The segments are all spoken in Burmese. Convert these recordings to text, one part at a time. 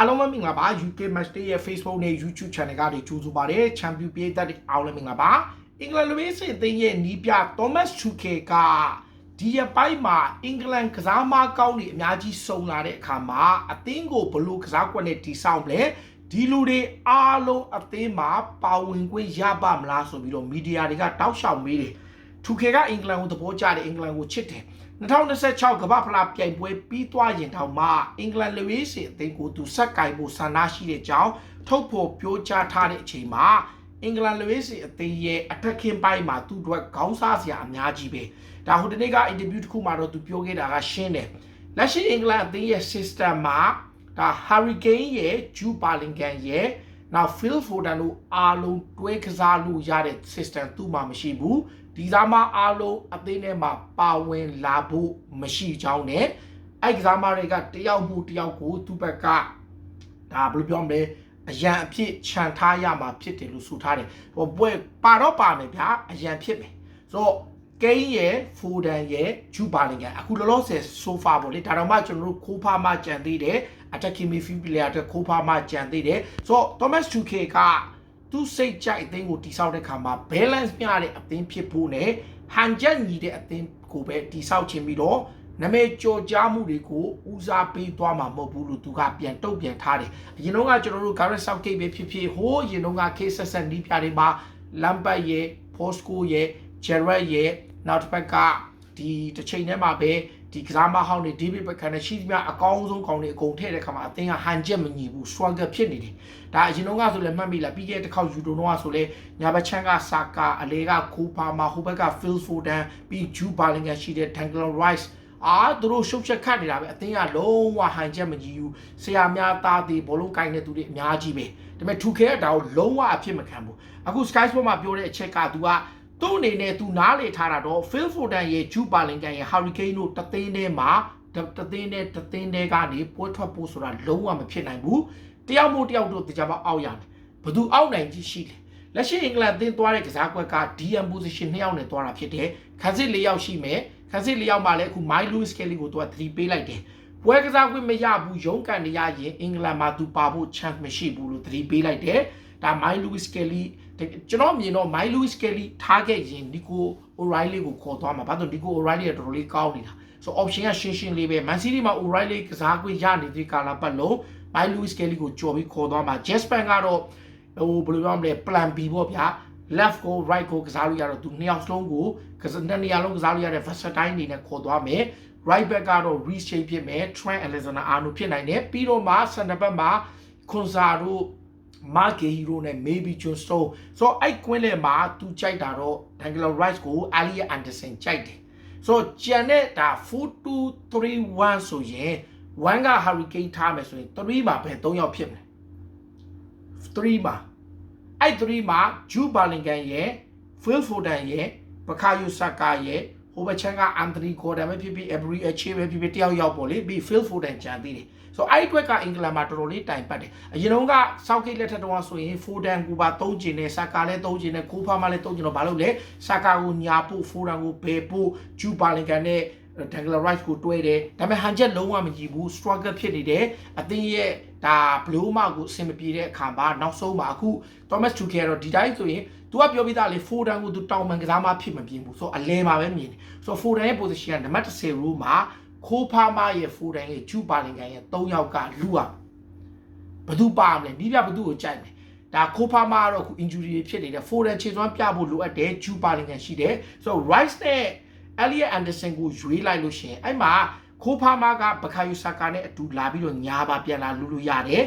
အားလုံးပဲမင်္ဂလာပါ UK Match Day ရဲ့ Facebook နဲ့ YouTube Channel ကနေကြိုဆိုပါရစေ Champion ပြည်သက်တွေအားလုံးမင်္ဂလာပါအင်္ဂလန်လူမျိုးစစ်အသင်းရဲ့နီးပြ Thomas Tuchel ကဒီရပိုင်းမှာအင်္ဂလန်ကစားမကောင်းတွေအများကြီးစုံလာတဲ့အခါမှာအသင်းကိုဘယ်လိုကစားကွက်နဲ့တီဆောင်လဲဒီလူတွေအားလုံးအသင်းမှာပါဝင်ခွင့်ရပါမလားဆိုပြီးတော့မီဒီယာတွေကတောက်လျှောက်မေးတယ် ထူခေကအင်္ဂလန်ကိုသဘောကျတယ်အင်္ဂလန်ကိုချစ်တယ်2026ကမ္ဘာဖလားပြိုင်ပွဲပြီးသွားရင်တောင်မှအင်္ဂလန်လူရေးစီအသင်းကိုသူဆက်ကင်ဖို့ဆန္ဒရှိတဲ့အကြောင်းထုတ်ဖော်ပြောကြားထားတဲ့အချိန်မှာအင်္ဂလန်လူရေးစီအသင်းရဲ့အထက်ခင်ပိုင်းမှာသူ့အတွက်ခေါင်းစားစရာအများကြီးပဲဒါဟိုတနေ့ကအင်တာဗျူးတစ်ခုမှာတော့သူပြောခဲ့တာကရှင်းတယ်လက်ရှိအင်္ဂလန်အသင်းရဲ့ system မှာဒါ Hurricane ရဲ့ Jude Bellingham ရဲ့နောက် Phil Foden တို့အားလုံးတွဲကစားလို့ရတဲ့ system သူ့မှာမရှိဘူး ဒီစားမအားလုံးအသင်းထဲမှာပါဝင်လာဖို့မရှိကြောင်းနဲ့အဲ့ကစားမတွေကတယောက်မှုတယောက်ကိုသူ့ဘက်ကဒါဘယ်လိုပြောမလဲအရန်အဖြစ်ခြံထားရမှာဖြစ်တယ်လို့ဆိုထားတယ်ဟိုပွဲပါတော့ပါမယ်ဗျာအရန်ဖြစ်မယ်ဆိုတော့ကိန်းရဲ့ဖိုဒန်ရဲ့ဂျူပါလင်ကန်အခုလောလောဆယ်ဆိုဖာပေါ့လေဒါတော့မှကျွန်တော်တို့ခိုးဖားမှကြံသေးတယ် attacking midfield player အတွက်ခိုးဖားမှကြံသေးတယ်ဆိုတော့ Thomas Tuchel က သူစိတ်ကြိုက်အသင်းကိုတိဆောက်တဲ့ခါမှာ balance မျှတဲ့အသင်းဖြစ်ဖို့နဲ့ဟန်ချက်ညီတဲ့အသင်းကိုပဲတိဆောက်ခြင်းပြီးတော့နမဲကြော်ကြားမှုတွေကိုဦးစားပေးသွားမှာမဟုတ်ဘူးလို့သူကပြန်တုတ်ပြန်ထားတယ်အရင်တော့ကကျွန်တော်တို့ Gareth Southgate ပဲဖြစ်ဖြစ်ဟိုးအရင်တော့က case ဆက်ဆက်နီးပြတွေမှာ Lampard ရဲ့ Posco ရဲ့ Gerrard ရဲ့နောက်တစ်ဖက်ကဒီတစ်ချိန်ထဲမှာပဲ ဒီကစားမဟောင်းတွေ David Beckham နဲ့ရှိသမျှအကောင်းဆုံးကောင်တွေအကုန်ထည့်တဲ့ခါမှာအသင်းကဟန်ချက်မညီဘူး struggle ဖြစ်နေတယ်ဒါအရင်တော့ကဆိုလည်းမှတ်မိလားပြီးခဲ့တဲ့တစ်ခေါက်ယူတိုတော့ဆိုလည်းညာဘက်ချမ်းကစာကာအလေကကိုပါမာဟိုဘက်က Phil Foden ပြီး Jude Bellingham ရှိတဲ့ Declan Rice အာသူတို့ရှုပ်ချက်ခတ်နေတာပဲအသင်းကလုံးဝဟန်ချက်မကြီးဘူးဆရာများသားတွေဘောလုံးကိုင်းတဲ့သူတွေအများကြီးပဲဒါပေမဲ့ 2K ကဒါကိုလုံးဝအဖြစ်မခံဘူးအခု Sky Sport မှာပြောတဲ့အချက်က तू က သူ့အနေနဲ့ तू နားလေထားတာတော့ Phil Foden ရဲ့ Jude Bellingham ရဲ့ Hurricane တို့တသိန်းထဲမှာတသိန်းနဲ့တသိန်းထဲကနေပွဲထွက်ဖို့ဆိုတာလုံးဝမဖြစ်နိုင်ဘူးတယောက်မို့တယောက်တို့တရားမအောက်ရမယ်ဘသူအောက်နိုင်ကြီးရှိတယ်လက်ရှိအင်္ဂလန်အသင်းသွားတဲ့ကစားကွက်က DM position နှစ်ယောက်နဲ့သွားတာဖြစ်တယ်ခန်းစစ်၄ယောက်ရှိမယ်ခန်းစစ်၄ယောက်မှလည်းအခု My Lewis Kelly ကိုသူက3ပေးလိုက်တယ်ပွဲကစားခွင့်မရဘူးရုန်းကန်နေရရင်အင်္ဂလန်မှာသူပါဖို့ chance မရှိဘူးလို့3ပေးလိုက်တယ်ဒါ My Lewis Kelly ကျွန်တော်မြင်တော့ My Lewis Kelly ထားခဲ့ရင် Nico O'Reilly ကိုခေါ်သွားမှာဘာလို့ Nico O'Reilly ကတော်တော်လေးကောင်းနေတာဆို option ကရှင်းရှင်းလေးပဲ Man City မှာ O'Reilly ကစားခွင့်ရနေတဲ့ကာလာပတ်လုံး My Lewis Kelly ကိုကြော်ပြီးခေါ်သွားမှာ Jasper ကတော့ဟိုဘယ်လိုပြောမလဲ plan B ပေါ့ဗျာ left ကို right ကိုကစားလို့ရတော့သူနှစ်ယောက်စလုံးကိုကစားနှစ်နေရာလုံးကစားလို့ရတဲ့ versatile အနေနဲ့ခေါ်သွားမယ် right back ကတော့ reshape ဖြစ်မယ် Trent Alexander-Arnold ဖြစ်နိုင်တယ်ပြီးတော့မှ center back မှာ Konsa တို့ Mark Hero နဲ့ maybe John Stones ဆိုတော့အဲ့ကွင်းလေမှာသူကြိုက်တာတော့ Daniel Rice ကို Ali Anderson ကြိုက်တယ်ဆိုတော့ကျန်တဲ့ဒါ4231ဆိုရင်1က Hurricane ထားမယ်ဆိုရင်3မှာပဲ3ယောက်ဖြစ်မယ်3မှာအဲ့3မှာ Jude Bellingham ရဲ့ Phil Foden ရဲ့ Bukayo Saka ရဲ့ ဟိုဘက်ချမ်းက Anthony Gordon ပဲဖြစ်ဖြစ် Every Ache ပဲဖြစ်ဖြစ်တယောက်ယောက်ပေါ့လေပြီး Phil Foden ကြံသေးတယ်ဆိုတော့အဲ့ဒီအတွက်ကအင်္ဂလန်မှာတော်တော်လေးတိုင်ပတ်တယ်အရင်တုန်းက Southgate လက်ထက်တုန်းကဆိုရင် Foden ကိုပါသုံးကျင်တယ် Saka လည်းသုံးကျင်တယ် Kofa မှလည်းသုံးကျင်တော့ဘာလို့လဲ Saka ကိုညာဖို့ Foden ကိုဘယ်ဖို့ Jude Bellingham နဲ့ Declan Rice ကိုတွဲတယ်ဒါပေမဲ့ဟန်ချက်လုံးဝမကြည့်ဘူး struggle ဖြစ်နေတယ်အသင်းရဲ့ဒါဘလိုးမကိုအဆင်မပြေတဲ့အခါမှာနောက်ဆုံးမှာအခု Thomas Tuchel ကတော့ဒီတိုင်းဆိုရင် तू ကပြောပြီးသားလေ Foden ကို तू တောင်ပန်ကစားမဖြစ်မပြင်းဘူးဆိုတော့အလဲမှာပဲမြင်တယ်ဆိုတော့ Foden ရဲ့ position ကနံပါတ်10 row မှာခိုးဖားမရဲ့ Foden ရဲ့ Jude Bellingham ရဲ့3ယောက်ကလူอ่ะဘသူပါမလဲနီးပြဘသူကိုကြိုက်မလဲဒါခိုးဖားမကတော့အခု injury တွေဖြစ်နေတယ် Foden ခြေစွမ်းပြဖို့လိုအပ်တယ် Jude Bellingham ရှိတယ်ဆိုတော့ Rice နဲ့ Elliot Anderson ကိုရွေးလိုက်လို့ရှိရင်အဲ့မှာခိုးဖားမကဘခါယူဆာကာနဲ့အတူလာပြီးတော့ညာပါပြန်လာလူလူရတယ်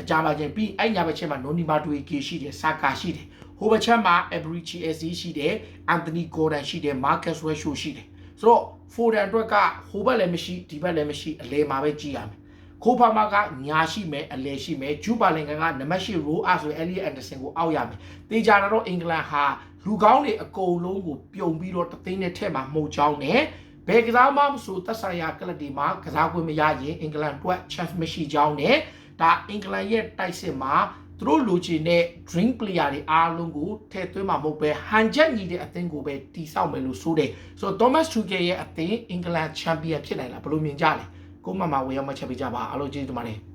အကြပါချင်းပြီးအဲ့ညာဘက်ချင်းမှာနိုနီမာတူေကေရှိတယ်ဆာကာရှိတယ် ဟိုဘက်ချက်မှာ Ebrichi SC ရှိတယ်အန်တိုနီဂေါ်ဒန်ရှိတယ် Marcus Rashford ရှိတယ်ဆိုတော့ Foden အတွက်ကဟိုဘက်လည်းမရှိဒီဘက်လည်းမရှိအလဲမှာပဲကြည့်ရမယ်ခိုးဖားမကညာရှိမယ်အလဲရှိမယ်ဂျူပါလင်ကန်ကနံပါတ်8 row အဆိုရင် Elliot Anderson ကိုအောက်ရမယ်တေချာတော့အင်္ဂလန်ဟာလူကောင်းတွေအကုန်လုံးကိုပြုံပြီးတော့တသိန်းနဲ့ထက်မှာမှုတ်ချောင်းနဲ့ဘယ်ကစားမှမဆိုသက်ဆိုင်ရာကလပ်ဒီမှာကစားခွင့်မရရင်အင်္ဂလန်အတွက် chance မရှိကြောင်းနဲ့ဒါအင်္ဂလန်ရဲ့တိုက်စစ်မှာ သူတို့လူချင်တဲ့ dream player တွေအားလုံးကိုထည့်သွင်းမှာမဟုတ်ပဲဟန်ချက်ညီတဲ့အသင်းကိုပဲတီဆောက်မယ်လို့ဆိုတယ်ဆိုတော့ Thomas Tuchel ရဲ့အသင်းအင်္ဂလန်ချန်ပီယံဖြစ်နိုင်လားဘယ်လိုမြင်ကြလဲကိုမမဝေရောက်မှချက်ပေးကြပါအားလုံးကျေးဇူးတင်ပါတယ်